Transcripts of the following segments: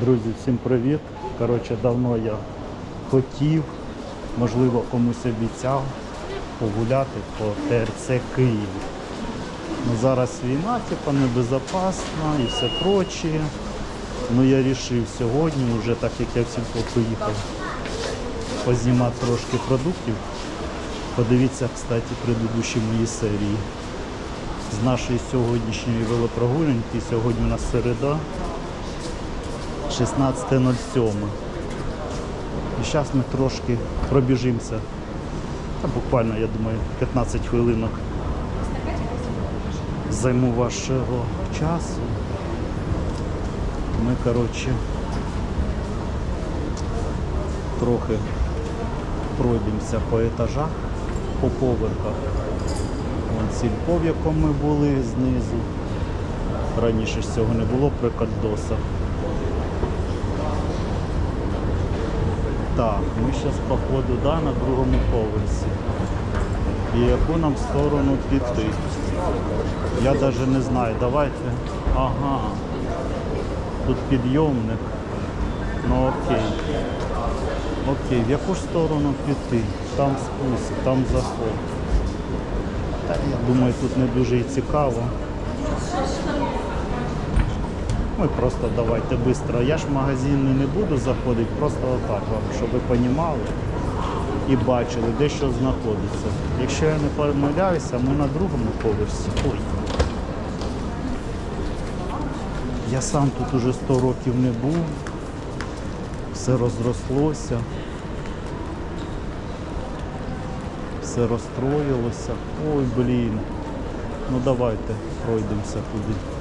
Друзі, всім привіт. Коротше, давно я хотів, можливо, комусь обіцяв погуляти по ТРЦ Київ. Ну, зараз війна, типа небезпечна і все прочее. Ну я вирішив сьогодні, вже так як я всім поїхав, познімати трошки продуктів. Подивіться, кстати, предыдущі мої серії. З нашої сьогоднішньої велопрогулянки. Сьогодні у нас середа. 16.07. І зараз ми трошки пробіжимося. Та буквально, я думаю, 15 хвилинок займу вашого часу. Ми, коротше, трохи пройдемося по етажах, по поверхах. Вон сільпо, в якому ми були знизу. Раніше ж цього не було при кальдосах. Так, ми зараз по ходу да, на другому поверсі. І яку нам сторону піти? Я навіть не знаю. Давайте. Ага. Тут підйомник. Ну окей. Окей, в яку ж сторону піти? Там спуск, там заход. Думаю, тут не дуже і цікаво. Ой, просто давайте швидко. Я ж в магазин не буду заходити, просто отак вам, щоб ви розуміли і бачили, де що знаходиться. Якщо я не помиляюся, ми на другому поверсі. Ой. Я сам тут уже 100 років не був, все розрослося, все розстроїлося. Ой, блін. Ну давайте пройдемося туди.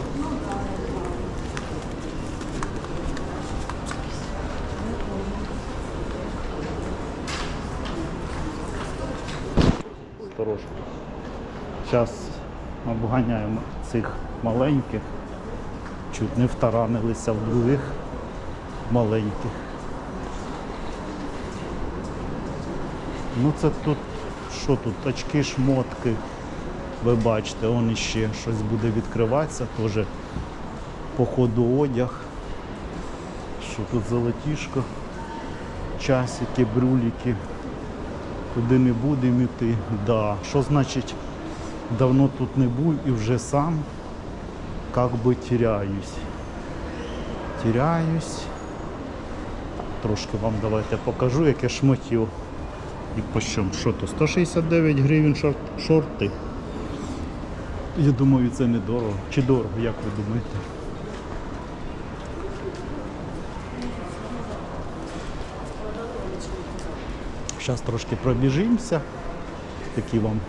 Зараз обганяємо цих маленьких. Чуть не втаранилися в других маленьких. Ну це тут, що тут, очки, шмотки. Ви бачите, он іще щось буде відкриватися, теж по ходу одяг. Що тут золотішко, часики, брюліки. Куди не будемо йти. Да. Що значить давно тут не був і вже сам как би теряюсь. Теряюсь. Трошки вам давайте покажу, яке шмотів. І по чому? Що то? 169 гривень шорт, шорти. Я думаю, це недорого. Чи дорого, як ви думаєте? Зараз трошки пробіжимося. Такі вам.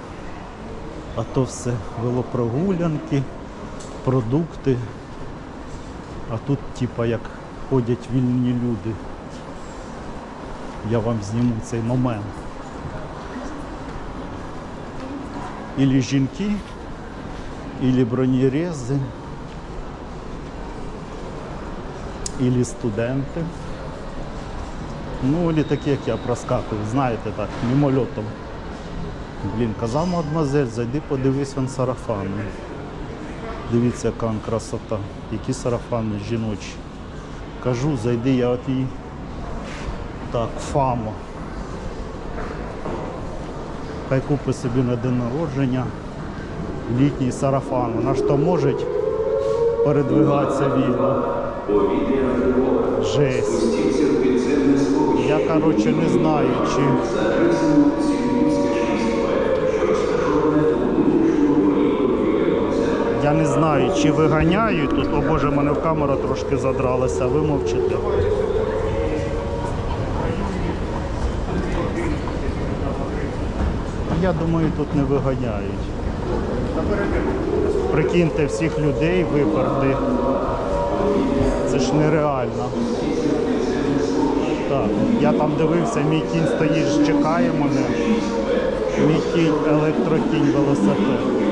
А то все велопрогулянки, продукти. А тут, типа, як ходять вільні люди. Я вам зніму цей момент. Ілі жінки, ілі бронерези, ілі студенти. Ну, или такі, як я проскакую, знаєте так, мимольотом. Блін, казав мадемуазель, зайди подивись вон сарафани. Дивіться, яка красота. Які сарафани жіночі. Кажу, зайди, я от її. Так, фамо. Хай купить собі на день народження літній сарафан. Вона ж то може передвигатися вільно. Жесть. Я, коротше, не знаю, чи. Я не знаю, чи виганяють тут. О Боже, мене в камера трошки задралася, ви мовчите. Я думаю, тут не виганяють. Прикиньте всіх людей виперли. Це ж нереально. Так, я там дивився, мій кінь стоїть, чекає мене. Мій кінь, електрокінь, велосипед.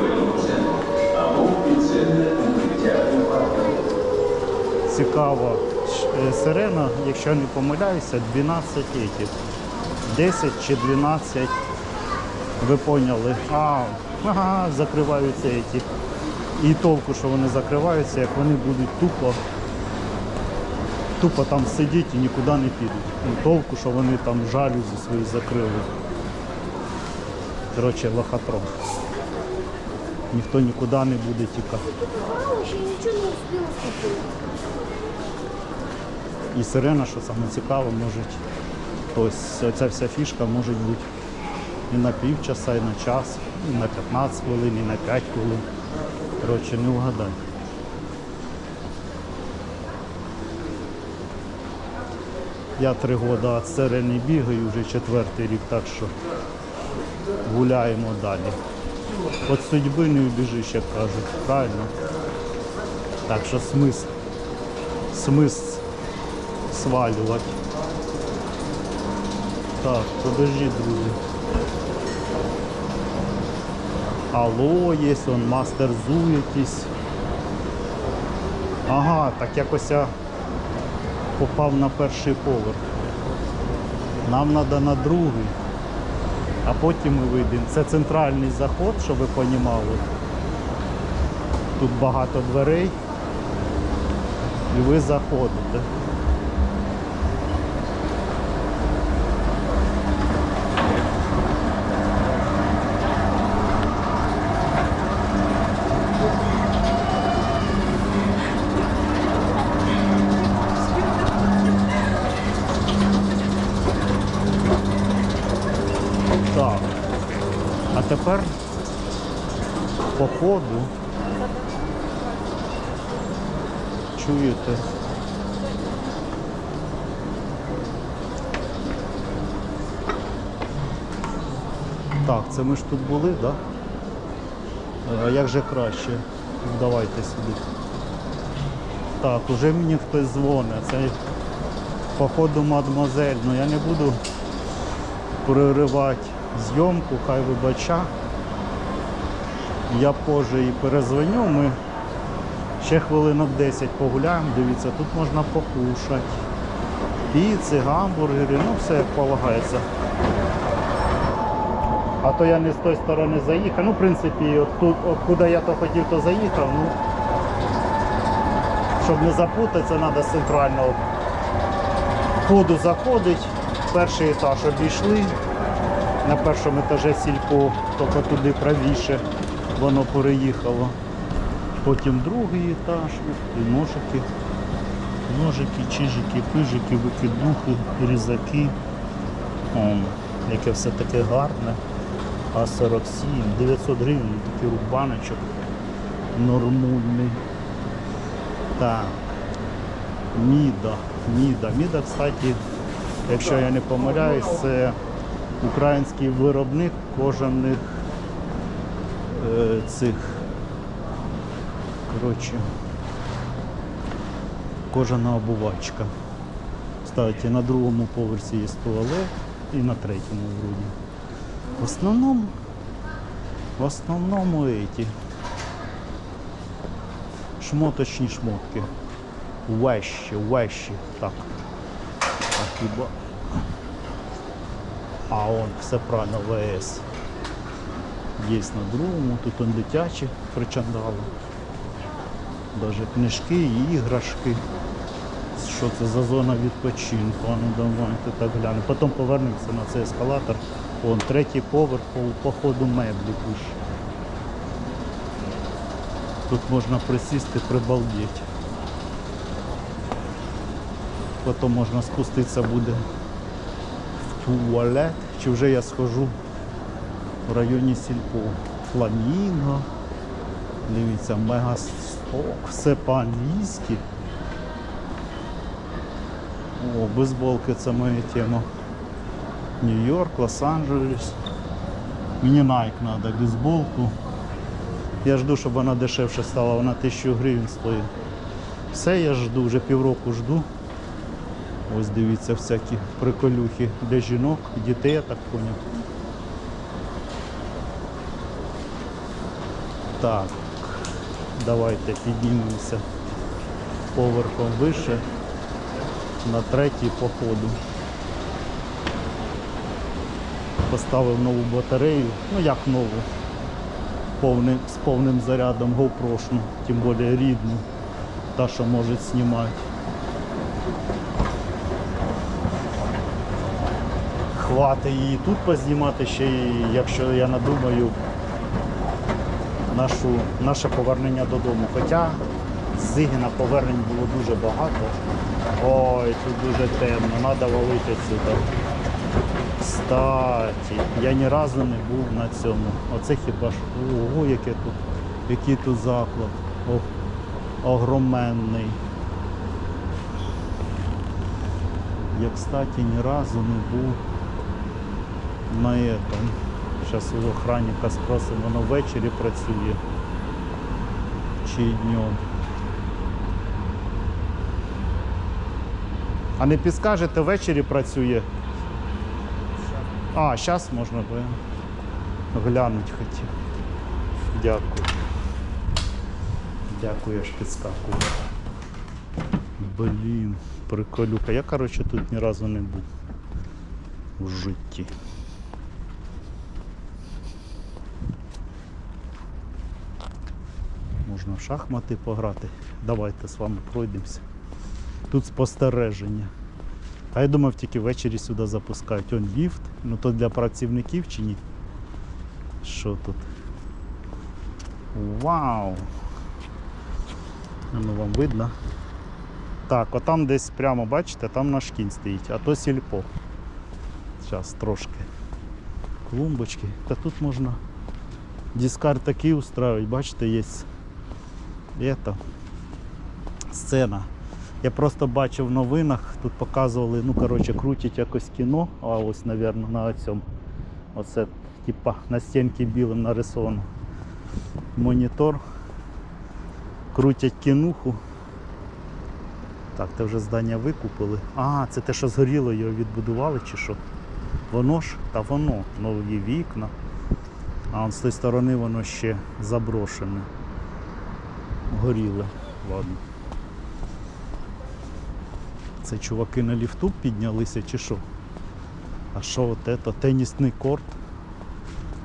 Цікаво. Ш- е, Сирена, якщо не помиляюся, 12 етів. 10 чи 12. Ви поняли. А, ага, закриваються еті. І толку, що вони закриваються, як вони будуть тупо тупо там сидіть і нікуди не підуть. Ну, толку, що вони там жалюзі свої закрили. Коротше, лохотрон. Ніхто нікуди не буде тікати. Мама ще нічого не успіла купити. І сирена, що саме цікаве, може. Тобто оця вся фішка може бути і на півчаса, і на час, і на 15 хвилин, і на 5 хвилин. Коротше, не вгадай. Я три роки від сирени бігаю, вже четвертий рік, так що гуляємо далі. От судьби не убіжиш, як кажуть, правильно? Так що смисл. Смисл свалювати. Так, подожди, друзі. Алло, є он мастер зу якийсь. Ага, так якось я попав на перший поверх. Нам треба на другий, а потім ми вийдемо. Це центральний заход, щоб ви розуміли. Тут багато дверей. І ви заходите. Так. А тепер по ходу чуєте. Так, це ми ж тут були, так? Да? А як же краще? Давайте сюди. Так, уже мені хтось дзвонить. Це походу мадмозель. Ну я не буду переривати зйомку, хай вибача. Я позже і перезвоню, ми ще хвилинок 10 погуляємо, дивіться, тут можна покушати. Піци, гамбургери, ну все як полагається. А то я не з тої сторони заїхав. Ну, в принципі, от тут, от куди я то хотів, то заїхав. Ну, щоб не запутатися, треба з центрального ходу заходить. Перший етаж обійшли. На першому етажі сільпо, тільки туди правіше воно переїхало. Потім другий етаж, і ножики, ножики, чижики, пижики, викидухи, різаки. О, яке все таке гарне. А47, 900 гривень, такий рубаночок нормульний. Так. Міда. Міда. Міда, кстати, якщо я не помиляюсь, це український виробник кожаних е, цих коротше, кожана обувачка. Кстати, на другому поверсі є туалет і на третьому вроді. В основному, в основному эти шмоточні шмотки. Вещі, вещі. Так. А хіба. А он все правильно ВС. Є на другому, тут он дитячі причандали. Даже книжки і іграшки. Що це за зона відпочинку? А ну давайте так глянемо. Потім повернемося на цей ескалатор. Вон третій поверх по, по ходу меблі пише. Тут можна присісти, прибалдеть. Потім можна спуститися буде в туалет. Чи вже я схожу в районі сільпо. Фламінго. Дивіться, мегасток, все по-англійськи. О, бейсболки це моя тема. Нью-Йорк, Лос-Анджелес. Мені Nike треба, бейсболку. Я жду, щоб вона дешевше стала, вона 1000 гривень стоїть. Все я жду, вже півроку жду. Ось дивіться всякі приколюхи для жінок, дітей, я так поняв. Так, давайте піднімемося поверхом вище на третій походу поставив нову батарею, ну як нову, повний, з повним зарядом GoPro, тим більше рідну, та що може знімати. Хватить її тут познімати, ще й, якщо я надумаю нашу, наше повернення додому. Хоча зигіна повернень було дуже багато. Ой, тут дуже темно, треба валити сюди. Кстати, я ні разу не був на цьому. Оце хіба ж. Ого, яке тут, який тут заклад. Ох, огроменний. Я, кстати, ні разу не був на этом. Зараз у охранника спросимо, воно ввечері працює чи днем. А не підскажете, ввечері працює? А, зараз можна би глянути хотів. Дякую. Дякую, аж підскакував. Блін, приколюка. Я, коротше, тут ні разу не був в житті. Можна в шахмати пограти. Давайте з вами пройдемося. Тут спостереження. А я думав, тільки ввечері сюди запускають. Он ліфт. Ну то для працівників чи ні? Що тут? Вау! Ну вам видно? Так, отам десь прямо, бачите, там наш кінь стоїть, а то сільпо. Зараз трошки. Клумбочки. Та тут можна дискар такий устраивать, бачите, є это, сцена. Я просто бачив в новинах, тут показували, ну коротше, крутять якось кіно, а ось, мабуть, на цьому. Оце, типа, на стінці білим нарисовано. Монітор. Крутять кінуху. Так, це вже здання викупили. А, це те, що згоріло, його відбудували чи що? Воно ж, та воно, нові вікна. А он з тої сторони воно ще заброшене. Горіле. Ладно. Це чуваки на ліфту піднялися чи що? А що от це? Тенісний корт.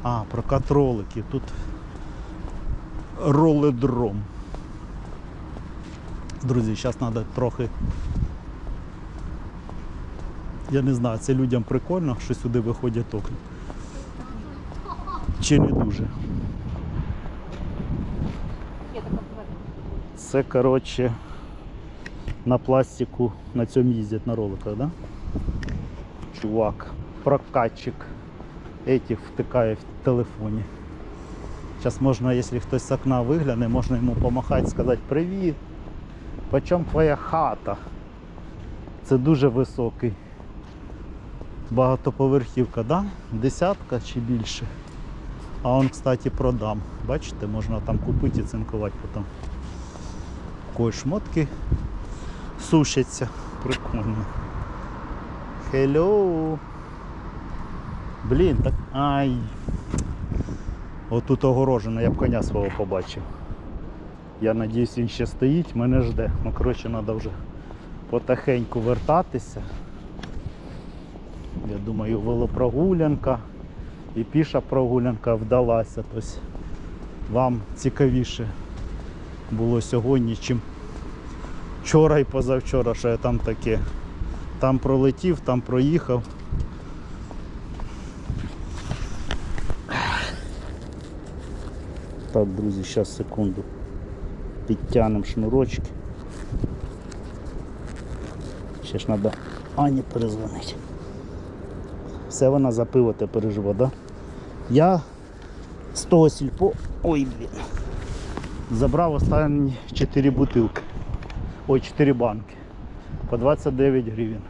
А, прокат роликів. Тут роледром. Друзі, зараз треба трохи. Я не знаю, це людям прикольно, що сюди виходять окна. Чи не дуже. Це, коротше, на пластику на цьому їздять на роликах, да? Чувак, прокатчик этих втикає в телефоні. Зараз можна, якщо хтось з окна вигляне, можна йому помахати, сказати привіт. Почем твоя хата? Це дуже високий. Багатоповерхівка, да? Десятка чи більше. А он, кстати, продам. Бачите, можна там купити і цинкувати потім. Кої шмотки сушаться. Прикольно. Hello. Блін, так. Ай. Отут огорожено, я б коня свого побачив. Я надіюсь, він ще стоїть, мене жде. Ну, коротше, треба вже потихеньку вертатися. Я думаю, велопрогулянка і піша прогулянка вдалася. Тобто вам цікавіше було сьогодні, чим вчора і позавчора, що я там таке. Там пролетів, там проїхав. Так, друзі, зараз секунду. Підтягнемо шнурочки. Ще ж треба Ані перезвонити. Все вона за пиво тепер живе, да? Я з того сільпо. Ой, блін. Забрав останні 4 бутилки. Ой, 4 банки. По 29 гривень.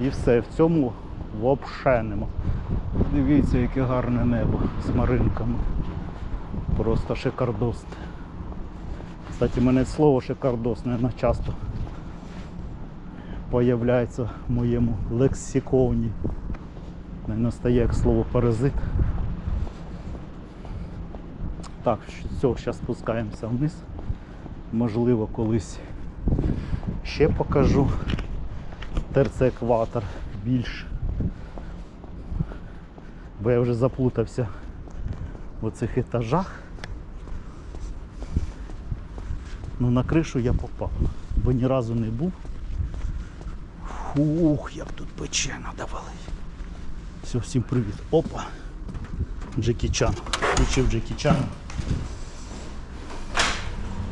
І все, в цьому взагалі нема. Дивіться, яке гарне небо з маринками. Просто шикардосне. Кстати, мене слово шикардосне на часто появляється в моєму лексиконі. Не настає як слово паразит. Так, все, зараз спускаємося вниз. Можливо, колись ще покажу терце екватор більш. Бо я вже заплутався в оцих етажах. Ну на кришу я попав, бо ні разу не був. Фух, як тут пече, надо валити. все, всім привіт. Опа. Джекі Чан. Включив Джекі Чан.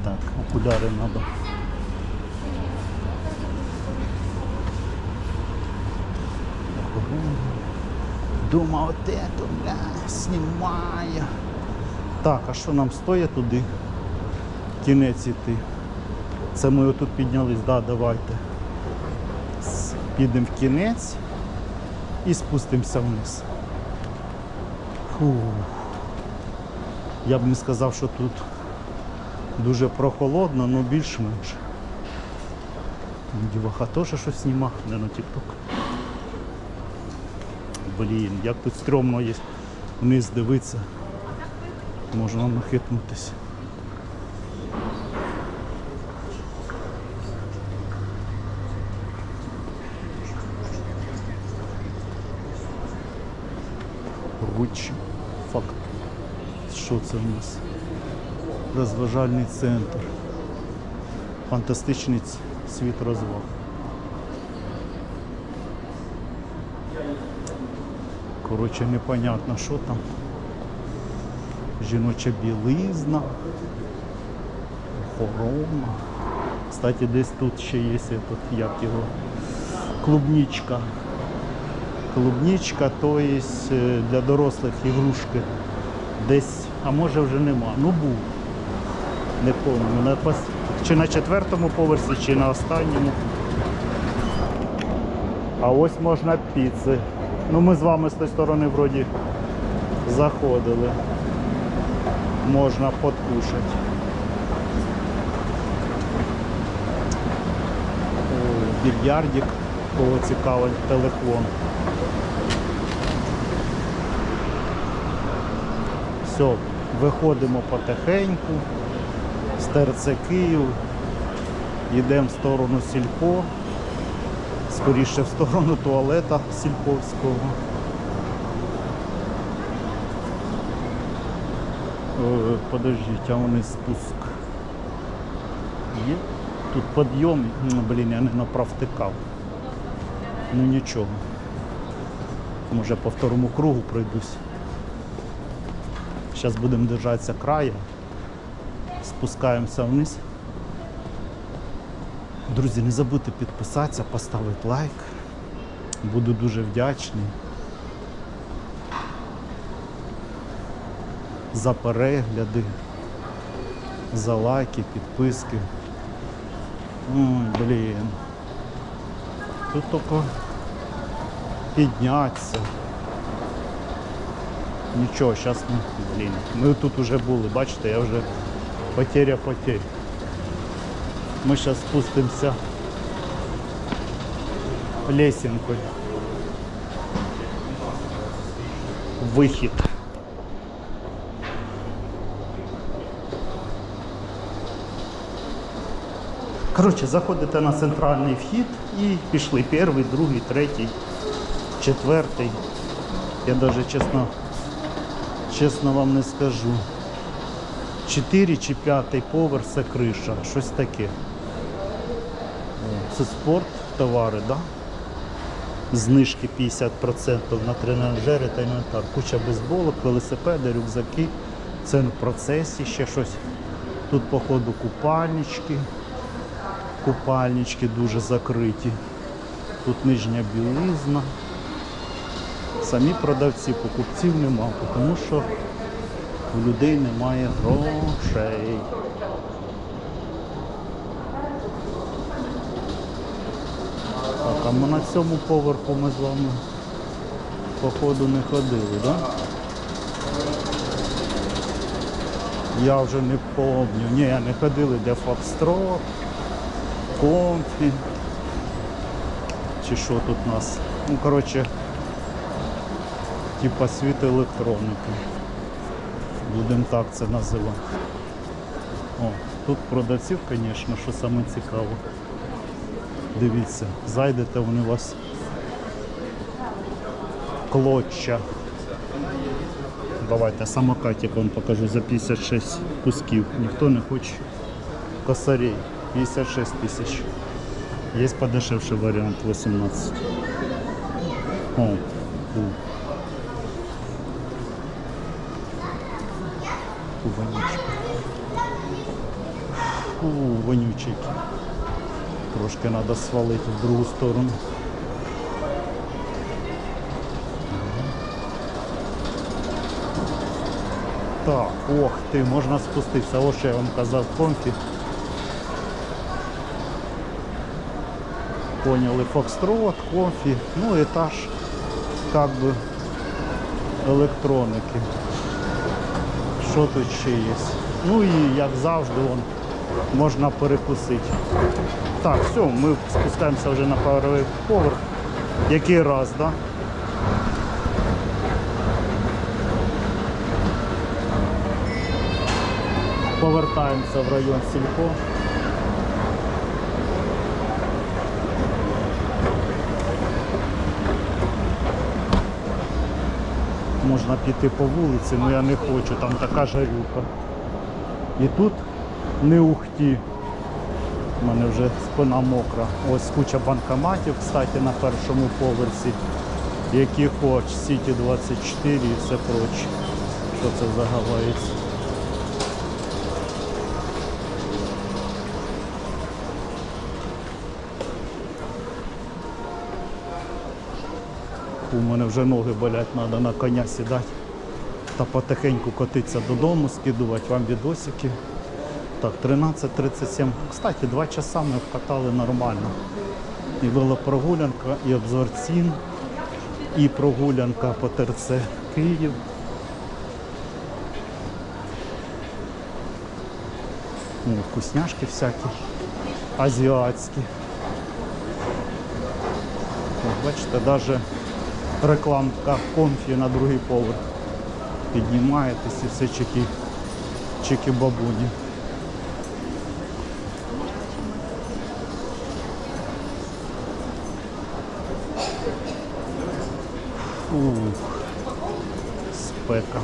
Так, окуляри треба. Думав, от это, бля, знімає. Так, а що нам стоїть туди? Кінець іти. Це ми отут піднялись, да, давайте. Підемо в кінець і спустимося вниз. Фу. Я б не сказав, що тут дуже прохолодно, але більш-менш. Діваха теж щось знімав, не на TikTok. Блін, як тут стрьомно є вниз дивитися. Можна нахитнутися. Ручі. Факт. Що це в нас? Розважальний центр. Фантастичний світ розваг. Коротше, непонятно, що там. Жіноча білизна, охорона. Кстати, десь тут ще є этот, як його, клубничка. Клубничка, то є е, для дорослих ігрушки. Десь, а може вже нема. Ну був. Не пам'ятаю. На, чи на четвертому поверсі, чи на останньому. А ось можна піци. Ну ми з вами з тої сторони вроді заходили. Можна подкушати. Більярдик, кого цікавить, телефон. Все, виходимо потихеньку ТРЦ Київ, йдемо в сторону Сільпо, скоріше в сторону туалета Сільповського. Е, Подождіть, а вони спуск. Є? Тут підйом, ну, блін, я не направтикав. Ну нічого. Може по второму кругу пройдусь. Зараз будемо держатися краю. Спускаємося вниз. Друзі, не забудьте підписатися, поставити лайк. Буду дуже вдячний. За перегляди, за лайки, підписки. Ой, блін. Тут тільки піднятися. Нічого, зараз ми, блін, ми тут вже були, бачите, я вже потеря потерь. Ми зараз спустимося лесенкою. Вихід. Коротше, заходите на центральний вхід і пішли перший, другий, третій, четвертий. Я навіть чесно, чесно вам не скажу. Чотири чи п'ятий поверх це криша, щось таке. Це спорт, товари, да? Знижки 50% на тренажери та інвентар. Куча бейсболок, велосипеди, рюкзаки. Це в процесі ще щось. Тут, походу, купальнички. Купальнички дуже закриті. Тут нижня білизна. Самі продавці, покупців нема, тому що у людей немає грошей. Так, а ми на цьому поверху ми з вами походу не ходили, так? Да? Я вже не пам'ятаю. Ні, не ходили, де Фокстрот, Комфі. Чи що тут у нас? Ну, коротше, типа світ електроніки. Будемо так це називати. О, тут продавців, звісно, що саме цікаво. Дивіться, зайдете, вони у вас клоччя. Давайте самокатик вам покажу за 56 кусків. Ніхто не хоче косарей. 56 тисяч. Є подешевший варіант 18. О, Фу, вонючий. Фу, вонючий. Трошки треба свалити в другу сторону. Так, ох ти, можна спуститися. Ось що я вам казав комфі. Поняли Фокстрот, комфі, ну етаж как би електроники. Що тут ще є? Ну і як завжди вон, можна перекусити. Так, все, ми спускаємося вже на паровий поверх. Який раз, так? Да? Повертаємося в район Сілько. Можна піти по вулиці, але я не хочу, там така жарюка. І тут не ухті. У мене вже спина мокра. Ось куча банкоматів, кстати, на першому поверсі. Які хоч, Сіті 24 і все проче. Що це загалається? У мене вже ноги болять, треба на коня сідати та потихеньку котитися додому, скидувати вам відосики. Так, 13.37. Кстати, два часа ми вкатали нормально. І велопрогулянка, і обзор цін, і прогулянка по ТРЦ Київ. Ну, вкусняшки всякі, азіатські. Бачите, навіть рекламка комфі на другий поверх. Піднімаєтесь і все чеки, чеки бабуні. Ух, спека.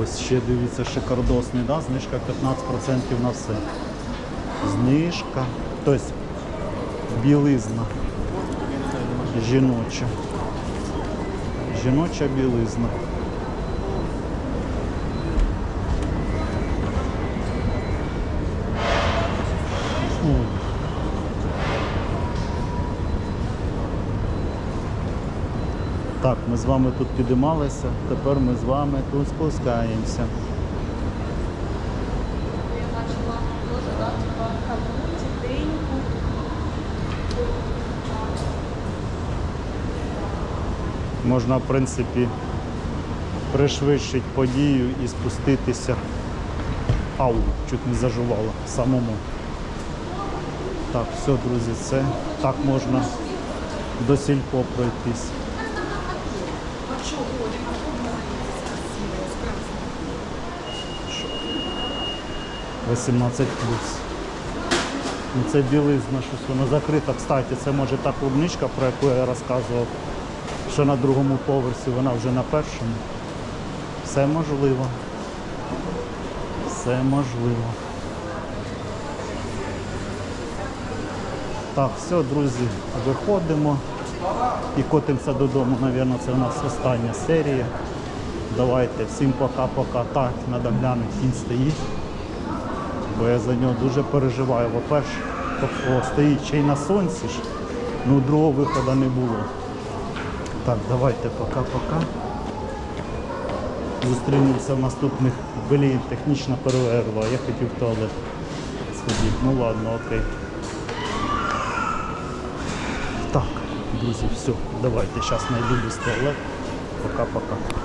Ось ще дивіться шикардосний, да? знижка 15% на все. Знижка, тобто білизна жіноча. Жіноча білизна. Так, ми з вами тут підіймалися, тепер ми з вами тут спускаємося. Я начала тоже, да, типа, кому тихенько. Можна, в принципі, пришвидшити подію і спуститися. Ау, чуть не зажувало самому. Так, все, друзі, це так можна до сільпо пройтись. 18 плюс. Ну, це білизна, щось вона закрита. Кстати, це може та клубничка, про яку я розказував, що на другому поверсі, вона вже на першому. Все можливо. Все можливо. Так, все, друзі, виходимо і котимося додому. Навірно, це у нас остання серія. Давайте, всім пока-пока. Так, треба глянути, кінь стоїть. Бо я за нього дуже переживаю. По-перше, стоїть ще й на сонці ж. Ну, другого виходу не було. Так, давайте пока-пока. Зустрінемося в наступних. Блін, технічна перерва. Я хотів в туалет сходити. Ну ладно, окей. Так, друзі, все, давайте зараз знайду без туалет. Пока-пока.